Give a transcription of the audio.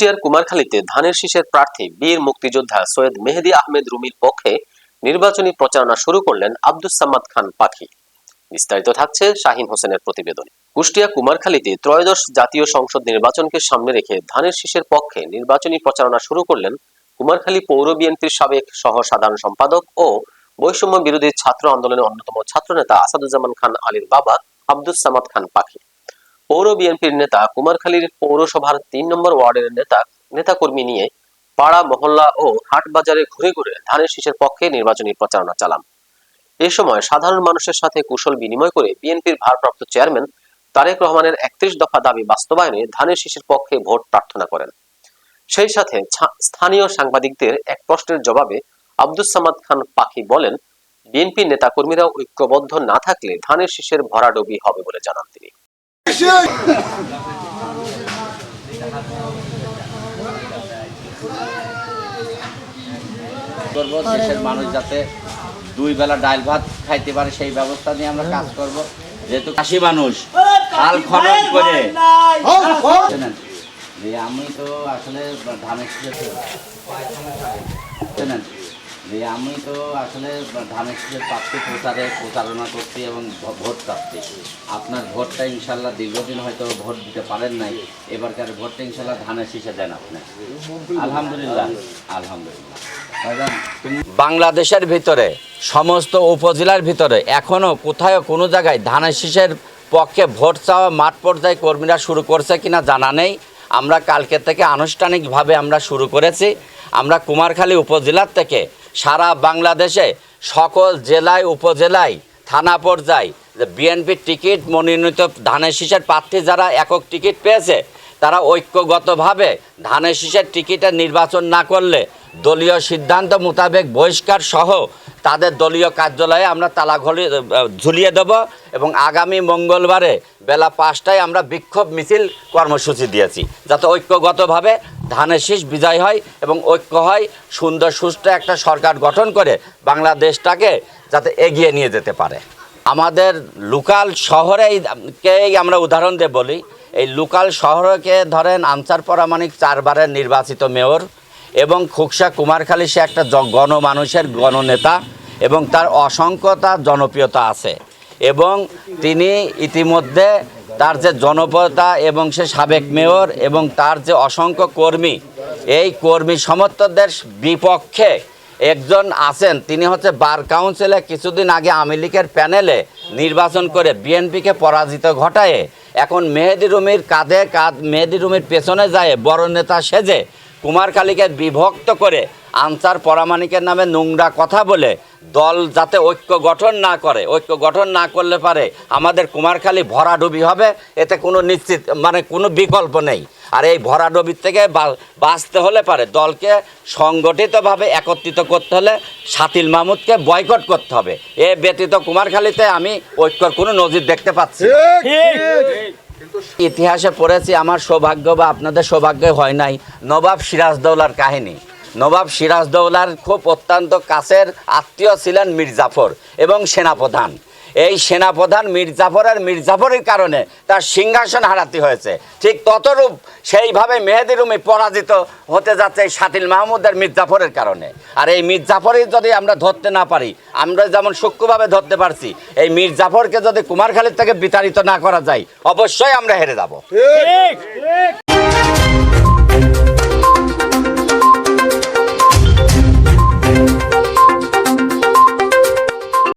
কুষ্টিয়ার কুমারখালীতে ধানের শীষের প্রার্থী বীর মুক্তিযোদ্ধা সৈয়দ মেহেদি আহমেদ রুমির পক্ষে নির্বাচনী প্রচারণা শুরু করলেন আব্দুস সামাদ খান পাখি। বিস্তারিত থাকছে শাহিন হোসেনের প্রতিবেদনে। কুষ্টিয়া কুমারখালীতে ত্রয়োদশ জাতীয় সংসদ নির্বাচনকে সামনে রেখে ধানের শীষের পক্ষে নির্বাচনী প্রচারণা শুরু করলেন কুমারখালী পৌর বিএনপির সাবেক সহ সাধারণ সম্পাদক ও বৈষম্য বিরোধী ছাত্র আন্দোলনের অন্যতম ছাত্রনেতা আসাদুজ্জামান খান আলীর বাবা আব্দুস সামাদ খান পাখি। পৌর বিএনপির নেতা কুমারখালীর পৌরসভার তিন নম্বর ওয়ার্ডের নেতা, নেতাকর্মী নিয়ে পাড়া, মহল্লা ও হাট বাজারে ঘুরে ঘুরে ধানের শীষের পক্ষে নির্বাচনী প্রচারণা চালান এ সময় সাধারণ মানুষের সাথে কুশল বিনিময় করে বিএনপির ভারপ্রাপ্ত চেয়ারম্যান তারেক রহমানের একত্রিশ দফা দাবি বাস্তবায়নে ধানের শীষের পক্ষে ভোট প্রার্থনা করেন। সেই সাথে স্থানীয় সাংবাদিকদের এক প্রশ্নের জবাবে আব্দুস সামাদ খান পাখি বলেন বিএনপি নেতাকর্মীরা ঐক্যবদ্ধ না থাকলে ধানের শীষের ভরাডুবি হবে বলে জানান তিনি। করব দেশের মানুষ যাতে দুই বেলা ডাল ভাত খাইতে পারে সেই ব্যবস্থা নিয়ে আমরা কাজ করব। যেহেতু কাশি মানুষ হাল খনন করে। আমি তো আসলে ধানের যে আমি তো আসলে ধানের শীষের প্রচারে প্রচারণা করছি এবং ভোট প্রাপ্তি। আপনার ভোটটা ইনশাল্লাহ দীর্ঘদিন হয়তো ভোট দিতে পারেন নাই, এবারকার ভোটটা ইনশাল্লাহ ধানের শীষে দেন আপনি। আলহামদুলিল্লাহ আলহামদুলিল্লাহ। বাংলাদেশের ভিতরে, সমস্ত উপজেলার ভিতরে এখনও কোথায় কোনো জায়গায় ধানের শীষের পক্ষে ভোট চাওয়া মাঠ পর্যায়ে কর্মীরা শুরু করছে কিনা জানা নেই। আমরা কালকে থেকে আনুষ্ঠানিকভাবে আমরা শুরু করেছি। আমরা কুমারখালী উপজেলার থেকে সারা বাংলাদেশে সকল জেলায়, উপজেলায়, থানা পর্যায়ে বিএনপির টিকিট মনোনীত ধানের শীষের প্রার্থী যারা একক টিকিট পেয়েছে, তারা ঐক্যগতভাবে ধানের শীষের টিকিটের নির্বাচন না করলে দলীয় সিদ্ধান্ত মোতাবেক বহিষ্কার সহ তাদের দলীয় কার্যালয়ে আমরা তালা ঘলি ঝুলিয়ে দেব এবং আগামী মঙ্গলবারে বেলা পাঁচটায় আমরা বিক্ষোভ মিছিল কর্মসূচি দিয়েছি। যাতে ঐক্যগতভাবে ধানের শীষ বিজয় হয় এবং ঐক্য হয়, সুন্দর, সুষ্ঠু একটা সরকার গঠন করে বাংলাদেশটাকে যাতে এগিয়ে নিয়ে যেতে পারে। আমাদের লোকাল শহরেইকেই আমরা উদাহরণ দিয়ে বলি, এই লোকাল শহরকে ধরেন আনসার পরামানিক চারবারের নির্বাচিত মেয়র এবং খুকসা কুমারখালী সে একটা গণমানুষের গণনেতা এবং তার অসংখ্যতা জনপ্রিয়তা আছে এবং তিনি ইতিমধ্যে তার যে জনপ্রিয়তা এবং সে সাবেক মেয়র এবং তার যে অসংখ্য কর্মী, এই কর্মী সমর্থকদের বিপক্ষে একজন আছেন, তিনি হচ্ছে বার কাউন্সিলে কিছুদিন আগে আওয়ামী লীগের প্যানেলে নির্বাচন করে বিএনপিকে পরাজিত ঘটায় এখন মেহেদি রুমির কাঁধে কাঁধ, মেহেদি রুমির পেছনে যায় বড় নেতা সেজে কুমারকালীকে বিভক্ত করে আনসার পরামানিকের নামে নোংরা কথা বলে দল যাতে ঐক্য গঠন না করে ঐক্য গঠন না করলে পারে আমাদের কুমারখালী ভরাডুবি হবে এতে কোনো নিশ্চিত মানে কোনো বিকল্প নেই। আর এই ভরাডুবির থেকে বা- বাঁচতে হলে পারে দলকে সংগঠিতভাবে একত্রিত করতে হলে সাতিল মাহমুদকে বয়কট করতে হবে। এ ব্যতীত কুমারখালীতে আমি ঐক্যর কোনো নজির দেখতে পাচ্ছি ইতিহাসে পড়েছি আমার সৌভাগ্য বা আপনাদের সৌভাগ্য হয় নাই নবাব সিরাজদৌলার কাহিনী। নবাব সিরাজদৌলার খুব অত্যন্ত কাছের আত্মীয় ছিলেন মির্জাফর এবং সেনাপ্রধান। এই সেনাপ্রধান মির্জাফরের মির্জাফরের কারণে তার সিংহাসন হারাতে হয়েছে। ঠিক ততরূপ সেইভাবে মেহেদি রুমি পরাজিত হতে যাচ্ছে এই শাতিল মাহমুদের মির্জাফরের কারণে। আর এই মির্জাফরই যদি আমরা ধরতে না পারি আমরা যেমন সূক্ষ্মভাবে ধরতে পারছি এই মির্জাফরকে যদি কুমারখালীর থেকে বিতাড়িত না করা যায় অবশ্যই আমরা হেরে যাব।